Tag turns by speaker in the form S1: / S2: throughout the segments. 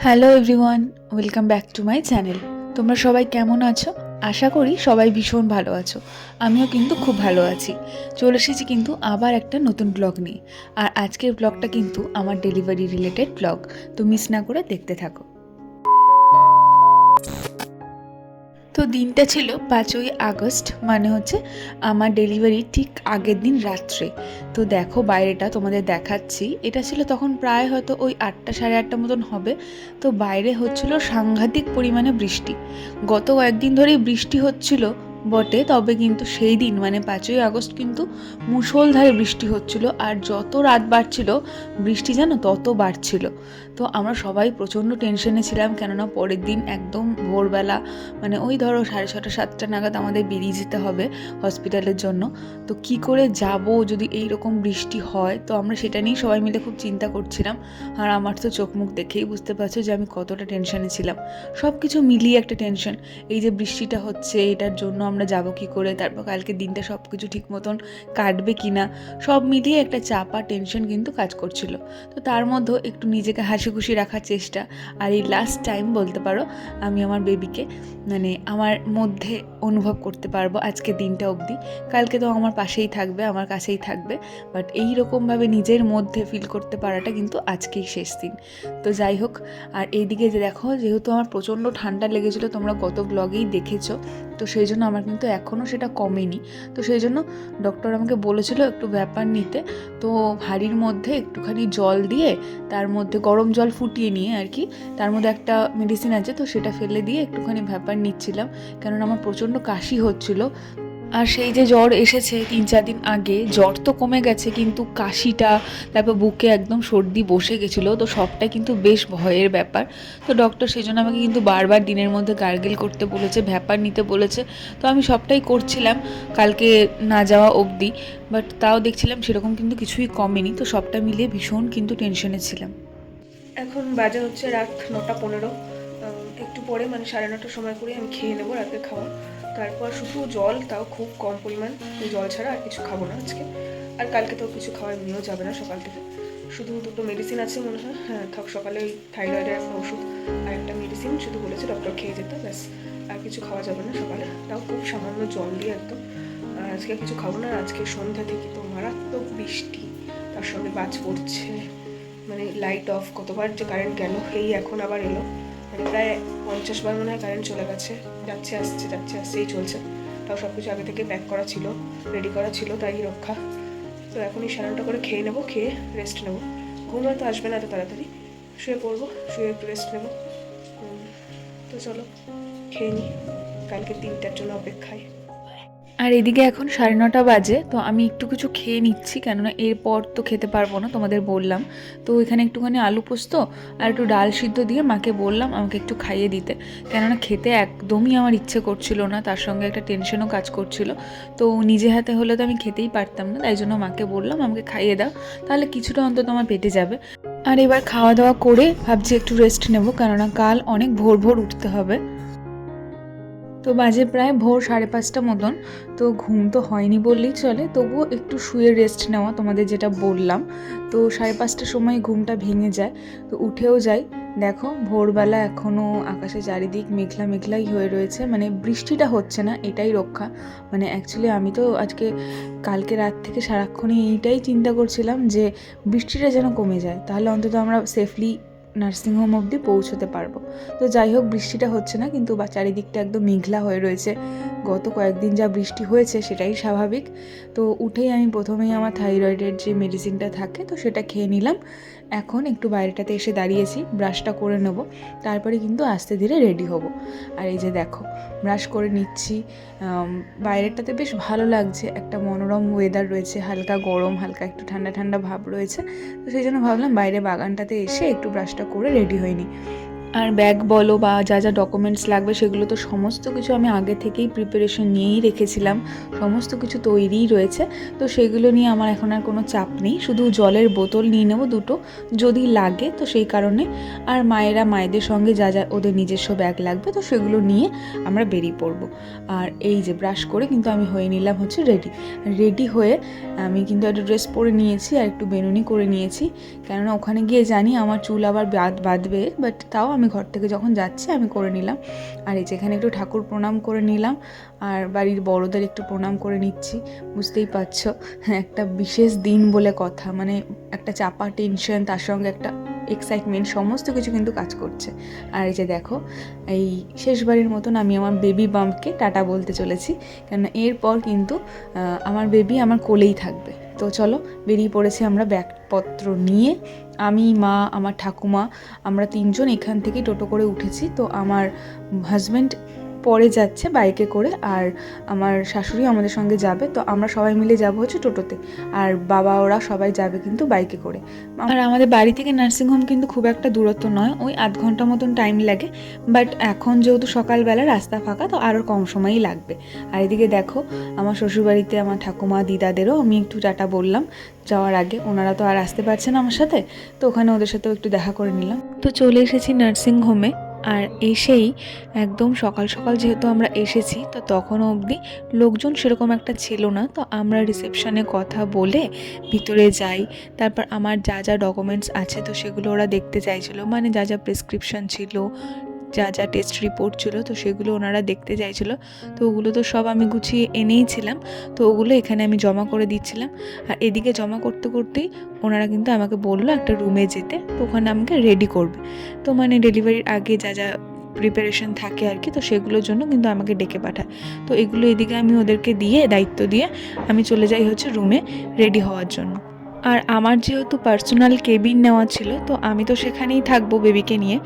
S1: Hello everyone welcome back to my channel তোমরা সবাই কেমন আছো? আশা করি সবাই ভীষণ ভালো আছো। আমিও কিন্তু খুব ভালো আছি। চলে এসেছি কিন্তু আবার একটা নতুন ব্লগ নিয়ে। আর আজকের ব্লগটা কিন্তু আমার ডেলিভারি রিলেটেড ব্লগ তো মিস না করে দেখতে থাকো। তো দিনটা ছিল পাঁচই আগস্ট মানে হচ্ছে আমার ডেলিভারি ঠিক আগের দিন রাত্রে। তো দেখো বাইরেটা তোমাদের দেখাচ্ছি। এটা ছিল তখন প্রায় হয়তো ওই আটটা সাড়ে আটটা মতন হবে। তো বাইরে হচ্ছিল সাংঘাতিক পরিমাণে বৃষ্টি। গত কয়েকদিন ধরেই বৃষ্টি হচ্ছিল। বটে, তবে কিন্তু সেই দিন মানে পাঁচই আগস্ট কিন্তু মুষলধারে বৃষ্টি হচ্ছিল আর যত রাত বাড়ছিল, বৃষ্টি যেন তত বাড়ছিল। তো আমরা সবাই প্রচণ্ড টেনশনে ছিলাম, কেননা পরের দিন একদম ভোরবেলা মানে ওই ধরো সাড়ে ছটা, সাতটা নাগাদ আমাদের বেরিয়ে যেতে হবে হসপিটালের জন্য। তো কি করে যাব যদি এই রকম বৃষ্টি হয়? তো আমরা সেটা নিয়েই সবাই মিলে খুব চিন্তা করছিলাম। আর আমার তো চোখ মুখ দেখেই বুঝতে পারছ যে আমি কতটা টেনশনে ছিলাম। সব কিছু মিলিয়ে একটা টেনশন এই যে বৃষ্টিটা হচ্ছে, এটার জন্য আমরা যাব কি করে, তারপর কালকে দিনটা সব কিছু ঠিক মতন কাটবে কি না সব মিলিয়ে একটা চাপা টেনশন কিন্তু কাজ করছিল। তো তার মধ্যেও একটু নিজেকে হাসি খুশি রাখার চেষ্টা। আর এই লাস্ট টাইম বলতে পারো, আমি আমার বেবিকে মানে আমার মধ্যে অনুভব করতে পারব আজকে দিনটা অবধি। কালকে তো আমার পাশেই থাকবে, আমার কাছেই থাকবে বাট এই রকমভাবে নিজের মধ্যে ফিল করতে পারাটা কিন্তু আজকেই শেষ দিন। তো যাই হোক, আর এইদিকে যে দেখো, যেহেতু আমার প্রচণ্ড ঠান্ডা লেগেছিলো, তোমরা গত ব্লগেই দেখেছ, তো সেই জন্য আমার কিন্তু এখনও সেটা কমেনি। তো সেই জন্য ডক্টর আমাকে বলেছিল একটু ব্যাপার নিতে। তো হাঁড়ির মধ্যে একটুখানি জল দিয়ে তার মধ্যে গরম জল ফুটিয়ে নিয়ে আর কি, তার মধ্যে একটা মেডিসিন আছে, তো সেটা ফেলে দিয়ে একটুখানি ব্যাপার নিচ্ছিলাম। কেননা আমার প্রচণ্ড কাশি হচ্ছিল। আর সেই যে জ্বর এসেছে তিন চার দিন আগে, জ্বর তো কমে গেছে, কিন্তু কাশিটা, তারপর বুকে একদম সর্দি বসে গেছিল, তো সবটাই কিন্তু বেশ ভয়ের ব্যাপার। তো ডক্টর সেই জন্য আমাকে কিন্তু বারবার দিনের মধ্যে গার্গেল করতে বলেছে, ভ্যাপার নিতে বলেছে, তো আমি সবটাই করছিলাম, কালকে না যাওয়া অবধি বাট তাও দেখছিলাম সেরকম কিন্তু কিছুই কমেনি, তো সবটা মিলিয়ে ভীষণ কিন্তু টেনশনে ছিলাম।
S2: এখন বাজে হচ্ছে রাত নটা পনেরো একটু পরে মানে সাড়ে নটার সময় করে আমি খেয়ে নেব রাতের খাওয়া তারপর শুধু জল, তাও খুব কম পরিমাণ। জল ছাড়া আর কিছু খাব না আজকে। আর কালকে তো কিছু খাওয়ার নিয়েও যাবে না সকাল থেকে। শুধু দুটো মেডিসিন আছে মনে হয়। হ্যাঁ থাক, সকালে ওই থাইরয়েডের একটা ওষুধ আর একটা মেডিসিন শুধু বলেছে ডক্টর খেয়ে যেতে, ব্যাস। আর কিছু খাওয়া যাবে না সকালে। তাও খুব সামান্য জল দিয়ে একদম আর আজকে কিছু খাব না। আজকে সন্ধ্যা থেকে তো মারাত্মক বৃষ্টি। তার সঙ্গে বাজ পড়ছে। মানে লাইট অফ কতবার যে কারেন্ট গেল, এই এখন আবার এলো। মানে প্রায় পঞ্চাশ বার মনে হয় কারেন্ট চলে গেছে। যাচ্ছে, আসছে, যাচ্ছে আসছেই চলছে। তাও সব কিছু আগে থেকে প্যাক করা ছিল রেডি করা ছিল, তাই রক্ষা। তো এখন এই স্নানটা করে খেয়ে নেব, খেয়ে রেস্ট নেব। ঘুম হয়তো আসবে না এত তাড়াতাড়ি। শুয়ে পড়ব, শুয়ে একটু রেস্ট নেব। তো চলো, খেয়ে নিই কালকে তিনটার জন্য অপেক্ষায়।
S1: আর এদিকে এখন সাড়ে নটা বাজে, তো আমি একটু কিছু খেয়ে নিচ্ছি, কেননা এরপর তো খেতে পারব না, তোমাদের বললাম। তো এখানে একটুখানি আলু পোস্ত আর একটু ডাল সিদ্ধ দিয়ে মাকে বললাম আমাকে একটু খাইয়ে দিতে। কেননা খেতে একদমই আমার ইচ্ছে করছিল না, তার সঙ্গে একটা টেনশনও কাজ করছিল। তো নিজে হাতে হলে তো আমি খেতেই পারতাম না, তাই জন্য মাকে বললাম আমাকে খাইয়ে দাও, তাহলে কিছুটা অন্তত আমার পেটে যাবে। আর এবার খাওয়া দাওয়া করে ভাবছি একটু রেস্ট নেব, কেননা কাল অনেক ভোর ভোর উঠতে হবে। তো বাজে প্রায় ভোর সাড়ে পাঁচটা মতন, তো ঘুম তো হয়নি বললেই চলে। তবুও একটু শুয়ে রেস্ট নেওয়া তোমাদের যেটা বললাম। তো সাড়ে পাঁচটার সময় ঘুমটা ভেঙে যায়, তো উঠেও যাই। দেখো, ভোরবেলা এখনও আকাশে চারিদিক মেঘলা মেঘলাই হয়ে রয়েছে মানে বৃষ্টিটা হচ্ছে না, এটাই রক্ষা। মানে অ্যাকচুয়ালি আমি তো আজকে, কালকে রাত থেকে সারাক্ষণই এইটাই চিন্তা করছিলাম যে বৃষ্টিটা যেন কমে যায়। তাহলে অন্তত আমরা সেফলি নার্সিংহোম অবধি পৌঁছতে পারব। তো যাই হোক, বৃষ্টিটা হচ্ছে না, কিন্তু বা চারিদিকটা একদম মেঘলা হয়ে রয়েছে। গত কয়েকদিন যা বৃষ্টি হয়েছে সেটাই স্বাভাবিক। তো উঠেই আমি প্রথমেই আমার থাইরয়েডের যে মেডিসিনটা থাকে, তো সেটা খেয়ে নিলাম। এখন একটু বাইরেটাতে এসে দাঁড়িয়েছি, ব্রাশটা করে নেব, তারপরে কিন্তু আস্তে ধীরে রেডি হব। আর এই যে দেখো, ব্রাশ করে নিচ্ছি বাইরেটাতে বেশ ভালো লাগছে, একটা মনোরম ওয়েদার রয়েছে, হালকা গরম, হালকা একটু ঠান্ডা ঠান্ডা ভাব রয়েছে, তো সেই জন্য ভাবলাম বাইরে বাগানটাতে এসে একটু ব্রাশটা করে রেডি হয়নি আর ব্যাগ বলো বা যা যা ডকুমেন্টস লাগবে, সেগুলো তো সমস্ত কিছু আমি আগে থেকেই প্রিপারেশন নিয়েই রেখেছিলাম। সমস্ত কিছু তৈরিই রয়েছে। তো সেগুলো নিয়ে আমার এখন আর কোনো চাপ নেই। শুধু জলের বোতল নিয়ে নেব দুটো, যদি লাগে তো সেই কারণে। আর মায়েরা মায়েদের সঙ্গে যা যা ওদের নিজস্ব ব্যাগ লাগবে, তো সেগুলো নিয়ে আমরা বেরিয়ে পড়ব। আর এই যে ব্রাশ করে কিন্তু আমি হয়ে নিলাম হচ্ছে রেডি রেডি হয়ে আমি কিন্তু একটা ড্রেস পরে নিয়েছি আর একটু বেনুনি করে নিয়েছি। কেননা ওখানে গিয়ে জানি আমার চুল আবার বাদ, বাঁধবে বাট তাও আমি ঘর থেকে যখন যাচ্ছি, আমি করে নিলাম। আর এই যেখানে একটু ঠাকুর প্রণাম করে নিলাম, আর বাড়ির বড়দের একটু প্রণাম করে নিচ্ছি। বুঝতেই পারছ, একটা বিশেষ দিন বলে কথা মানে একটা চাপা টেনশন তার সঙ্গে একটা এক্সাইটমেন্ট সমস্ত কিছু কিন্তু কাজ করছে। আর এই যে দেখো, এই শেষবারের মতন আমি আমার বেবি বাম্পকে টাটা বলতে চলেছি। কেননা এরপর কিন্তু আমার বেবি আমার কোলেই থাকবে। তো চলো, বেরিয়ে পড়েছি আমরা ব্যাগপত্র নিয়ে। আমি, মা, আমার ঠাকুমা, আমরা তিনজন এখান থেকে টোটো করে উঠেছি। তো আমার হাজব্যান্ড পরে যাচ্ছে বাইকে করে আর আমার শাশুড়ি আমাদের সঙ্গে যাবে। তো আমরা সবাই মিলে যাব হচ্ছে টোটোতে। আর বাবা ওরা সবাই যাবে কিন্তু বাইকে করে। আর আমাদের বাড়ি থেকে নার্সিংহোম কিন্তু খুব একটা দূরত্ব নয় ওই আধ ঘণ্টা মতন টাইম লাগে। বাট এখন যেহেতু সকালবেলা রাস্তা ফাঁকা তো আরও কম সময়ই লাগবে। আর এদিকে দেখো আমার শ্বশুরবাড়িতে আমার ঠাকুমা দিদাদেরও আমি একটু টাটা বললাম যাওয়ার আগে। ওনারা তো আর আসতে পারছে না আমার সাথে তো ওখানে ওদের সাথেও একটু দেখা করে নিলাম। তো চলে এসেছি নার্সিং হোমে আর এসেই একদম সকাল সকাল যেহেতু আমরা এসেছি, তো তখনও অবধি লোকজন সেরকম একটা ছিল না। তো আমরা রিসেপশনে কথা বলে ভিতরে যাই, তারপর আমার যা যা ডকুমেন্টস আছে, তো সেগুলো ওরা দেখতে চাইছিলো। মানে যা যা প্রেসক্রিপশন ছিল যা যা টেস্ট রিপোর্ট ছিল, তো সেগুলো ওনারা দেখতে চাইছিলো। তো ওগুলো তো সব আমি গুছিয়ে এনেইছিলাম তো ওগুলো এখানে আমি জমা করে দিচ্ছিলাম। আর এদিকে জমা করতে করতেই ওনারা কিন্তু আমাকে বলল, একটা রুমে যেতে, তো ওখানে আমাকে রেডি করবে। তো মানে ডেলিভারির আগে যা যা প্রিপারেশন থাকে আর কি, তো সেগুলোর জন্য কিন্তু আমাকে ডেকে পাঠায়। তো এগুলো এদিকে আমি ওদেরকে দিয়ে, দায়িত্ব দিয়ে আমি চলে যাই হচ্ছে রুমে রেডি হওয়ার জন্য। আর আমার যেহেতু পার্সোনাল কেবিন নেওয়া ছিল, তো আমি তো সেখানেই থাকব বেবিকে নিয়ে।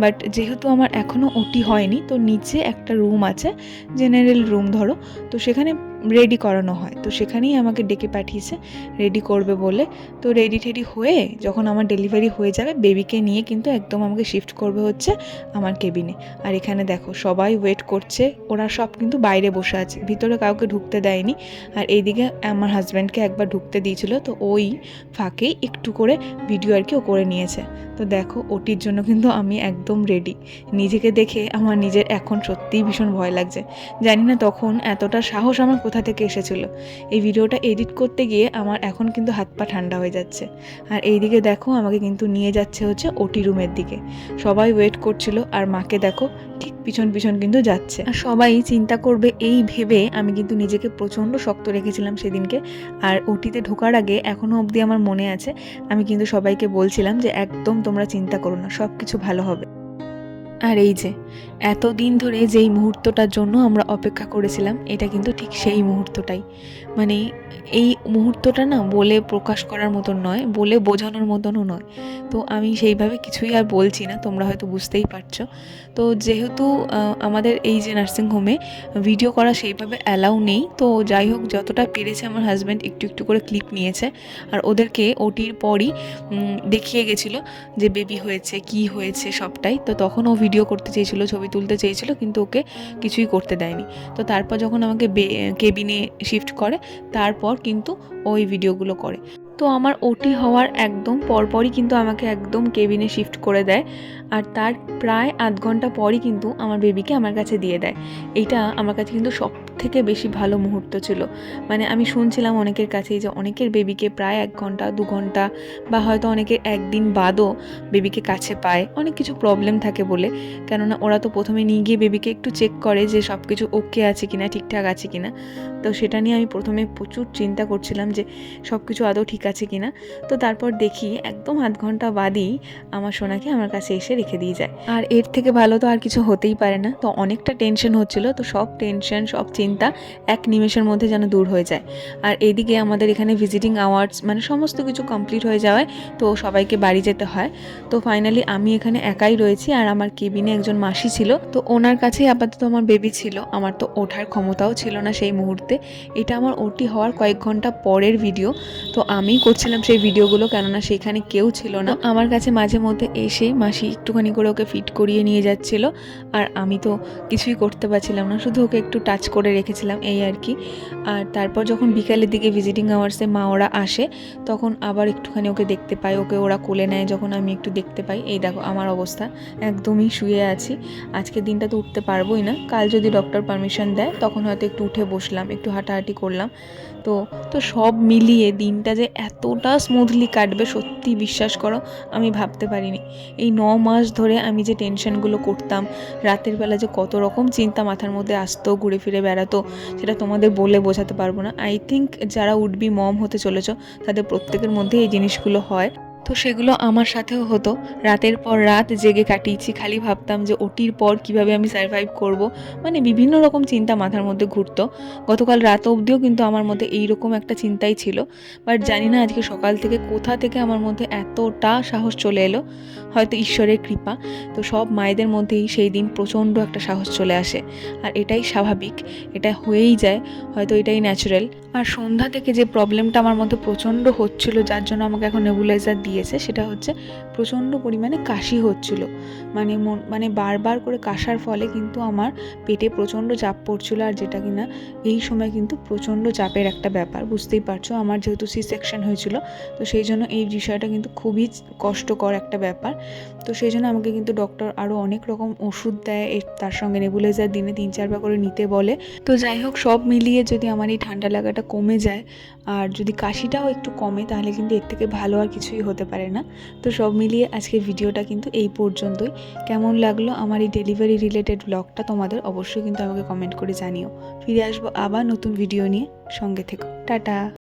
S1: বাট যেহেতু আমার এখনও ওটি হয়নি, তো নিচে একটা রুম আছে জেনারেল রুম ধরো। তো সেখানে রেডি করানো হয়। তো সেখানেই আমাকে ডেকে পাঠিয়েছে রেডি করবে বলে। তো রেডি টেডি হয়ে যখন আমার ডেলিভারি হয়ে যাবে বেবিকে নিয়ে কিন্তু একদম আমাকে শিফট করবে হচ্ছে আমার কেবিনে আর এখানে দেখো, সবাই ওয়েট করছে। ওরা সব কিন্তু বাইরে বসে আছে। ভিতরে কাউকে ঢুকতে দেয়নি। আর এইদিকে আমার হাজব্যান্ডকে একবার ঢুকতে দিয়েছিল। তো ওই ফাঁকেই একটু করে ভিডিও আর কি ও করে নিয়েছে। তো দেখো, ওটির জন্য কিন্তু আমি একদম রেডি নিজেকে দেখে আমার নিজের এখন সত্যিই ভীষণ ভয় লাগছে। জানি না তখন এতটা সাহস আমার কোথা থেকে এসেছিল? এই ভিডিওটা এডিট করতে গিয়ে আমার এখন কিন্তু হাত পা ঠান্ডা হয়ে যাচ্ছে। আর এই দিকে দেখো, আমাকে কিন্তু নিয়ে যাচ্ছে হচ্ছে ওটি রুমের দিকে। সবাই ওয়েট করছিল, আর মাকে দেখো, ঠিক পিছন পিছন কিন্তু যাচ্ছে। আর সবাই চিন্তা করবে, এই ভেবে আমি কিন্তু নিজেকে প্রচণ্ড শক্ত রেখেছিলাম সেদিনকে। আর ওটিতে ঢোকার আগে এখনও অবধি আমার মনে আছে, আমি কিন্তু সবাইকে বলছিলাম যে, একদম তোমরা চিন্তা করো না সব কিছু ভালো হবে। আর এই যে এত দিন ধরে যেই মুহূর্তটার জন্য আমরা অপেক্ষা করেছিলাম, এটা কিন্তু ঠিক সেই মুহূর্তটাই। মানে এই মুহূর্তটা না বলে প্রকাশ করার মতন নয়, বলে বোঝানোর মতনও নয়। তো আমি সেইভাবে কিছুই আর বলছি না, তোমরা হয়তো বুঝতেই পারছ। তো যেহেতু আমাদের এই যে নার্সিং হোমে ভিডিও করা সেইভাবে অ্যালাউ নেই, তো যাই হোক, যতটা পেরেছে আমার হাজব্যান্ড একটু একটু করে ক্লিপ নিয়েছে। আর ওদেরকে ওটির পরই দেখিয়ে গেছিল যে বেবি হয়েছে, কি হয়েছে সবটাই। তো তখন ও ভিডিও করতে চেয়েছিলো ছবি তুলতে চেয়েছিল, কিন্তু ওকে কিছুই করতে দেয়নি। তো তারপর যখন আমাকে কেবিনে শিফট করে, তারপর কিন্তু ওই ভিডিওগুলো করে। তো আমার ওটি হওয়ার একদম পরপরই কিন্তু আমাকে একদম কেবিনে শিফট করে দেয়। আর তার প্রায় আধ ঘণ্টা পরই কিন্তু আমার বেবিকে আমার কাছে দিয়ে দেয়। এইটা আমার কাছে কিন্তু সব থেকে বেশি ভালো মুহূর্ত ছিল। মানে আমি শুনছিলাম অনেকের কাছেই যে অনেকের বেবিকে প্রায় এক ঘণ্টা, দু ঘণ্টা বা হয়তো অনেকের একদিন বাদও বেবিকে কাছে পায়। অনেক কিছু প্রবলেম থাকে বলে। কেননা ওরা তো প্রথমে নিয়ে গিয়ে বেবিকে একটু চেক করে যে সব কিছু ওকে আছে কিনা, ঠিকঠাক আছে কিনা। তো সেটা নিয়ে আমি প্রথমে প্রচুর চিন্তা করছিলাম যে সব কিছু আদৌ ঠিক আছে কিনা, তো তারপর দেখি একদম আধ ঘণ্টা বাদই আমার সোনাকে আমার কাছে এসে রেখে দিয়ে যায়। আর এর থেকে ভালো তো আর কিছু হতেই পারে না। তো অনেকটা টেনশন হচ্ছিল, তো সব টেনশন সব চিন্তা চিন্তা এক নিমেষের মধ্যে যেন দূর হয়ে যায়। আর এদিকে আমাদের এখানে ভিজিটিং আওয়ার্স মানে সমস্ত কিছু কমপ্লিট হয়ে যাওয়ায় তো সবাইকে বাড়ি যেতে হয়। তো ফাইনালি আমি এখানে একাই রয়েছি আর আমার কেবিনে একজন মাসি ছিল। তো ওনার কাছেই আপাতত আমার বেবি ছিল, আমার তো ওঠার ক্ষমতাও ছিল না সেই মুহূর্তে। এটা আমার ওটি হওয়ার কয়েক ঘণ্টা পরের ভিডিও তো আমি করছিলাম সেই ভিডিওগুলো, কেননা সেখানে কেউ ছিল না। আমার কাছে মাঝে মধ্যে এসে মাসি একটুখানি করে ওকে ফিট করিয়ে নিয়ে যাচ্ছিল, আর আমি তো কিছুই করতে পারছিলাম না, শুধু ওকে একটু টাচ করে রেখেছিলাম, এই আর কি। আর তারপর যখন বিকালের দিকে ভিজিটিং আওয়ার্সে মা ওরা আসে, তখন আবার একটুখানি ওকে দেখতে পাই, ওকে ওরা কোলে নেয় যখন আমি একটু দেখতে পাই। এই দেখো আমার অবস্থা, একদমই শুয়ে আছি আজকের দিনটা তো উঠতে পারবোই না। কাল যদি ডক্টর পারমিশন দেয়, তখন হয়তো একটু উঠে বসলাম, একটু হাঁটাহাঁটি করলাম। তো তো সব মিলিয়ে দিনটা যে এতটা স্মুথলি কাটবে, সত্যি বিশ্বাস করো, আমি ভাবতে পারিনি। এই ন মাস ধরে আমি যে টেনশনগুলো করতাম, রাতের বেলা যে কত রকম চিন্তা মাথার মধ্যে আসতো, ঘুরে ফিরে বেড়াতো, সেটা তোমাদের বলে বোঝাতে পারব না। আই থিঙ্ক যারা উডবি মম হতে চলেছ, তাদের প্রত্যেকের মধ্যে এই জিনিসগুলো হয়। তো সেগুলো আমার সাথেও হতো। রাতের পর রাত জেগে কাটিয়েছি, খালি ভাবতাম যে ওটির পর কীভাবে আমি সার্ভাইভ করব। মানে বিভিন্ন রকম চিন্তা মাথার মধ্যে ঘুরতো। গতকাল রাত অবধিও কিন্তু আমার মধ্যে এইরকম একটা চিন্তাই ছিল। বাট জানি না আজকে সকাল থেকে কোথা থেকে আমার মধ্যে এতটা সাহস চলে এলো। হয়তো ঈশ্বরের কৃপা। তো সব মায়েদের মধ্যেই সেই দিন প্রচণ্ড একটা সাহস চলে আসে। আর এটাই স্বাভাবিক। এটা হয়েই যায়। হয়তো এটাই ন্যাচারাল আর সন্ধ্যা থেকে যে প্রবলেমটা আমার মধ্যে প্রচণ্ড হচ্ছিল, যার জন্য আমাকে এখন নেবুলাইজার দিয়েছে, সেটা হচ্ছে প্রচণ্ড পরিমাণে কাশি হচ্ছিল। মানে মন বারবার করে কাশার ফলে কিন্তু আমার পেটে প্রচণ্ড চাপ পড়ছিল আর যেটা কিনা এই সময় কিন্তু প্রচণ্ড চাপের একটা ব্যাপার, বুঝতেই পারছ? আমার যেহেতু সি সেকশন হয়েছিল, তো সেই জন্য এই বিষয়টা কিন্তু খুবই কষ্টকর একটা ব্যাপার। তো সেই জন্য আমাকে কিন্তু ডক্টর আরও অনেক রকম ওষুধ দেয় তার সঙ্গে নেবুলাইজার দিনে তিন চারবার করে নিতে বলে। তো যাই হোক, সব মিলিয়ে যদি আমার এই ঠান্ডা লাগাটা কমে যায়, আর যদি কাশিটাও একটু কমে, তাহলে কিন্তু এর থেকে ভালো আর কিছুই হতে পারে না। তো সব মিলিয়ে আজকে ভিডিওটা কিন্তু এই পর্যন্তই। কেমন লাগল আমার এই ডেলিভারি রিলেটেড ব্লগটা তোমাদের অবশ্যই কিন্তু আমাকে কমেন্ট করে জানিও। ফিরে আসব আবার নতুন ভিডিও নিয়ে। সঙ্গে থেকো। টাটা।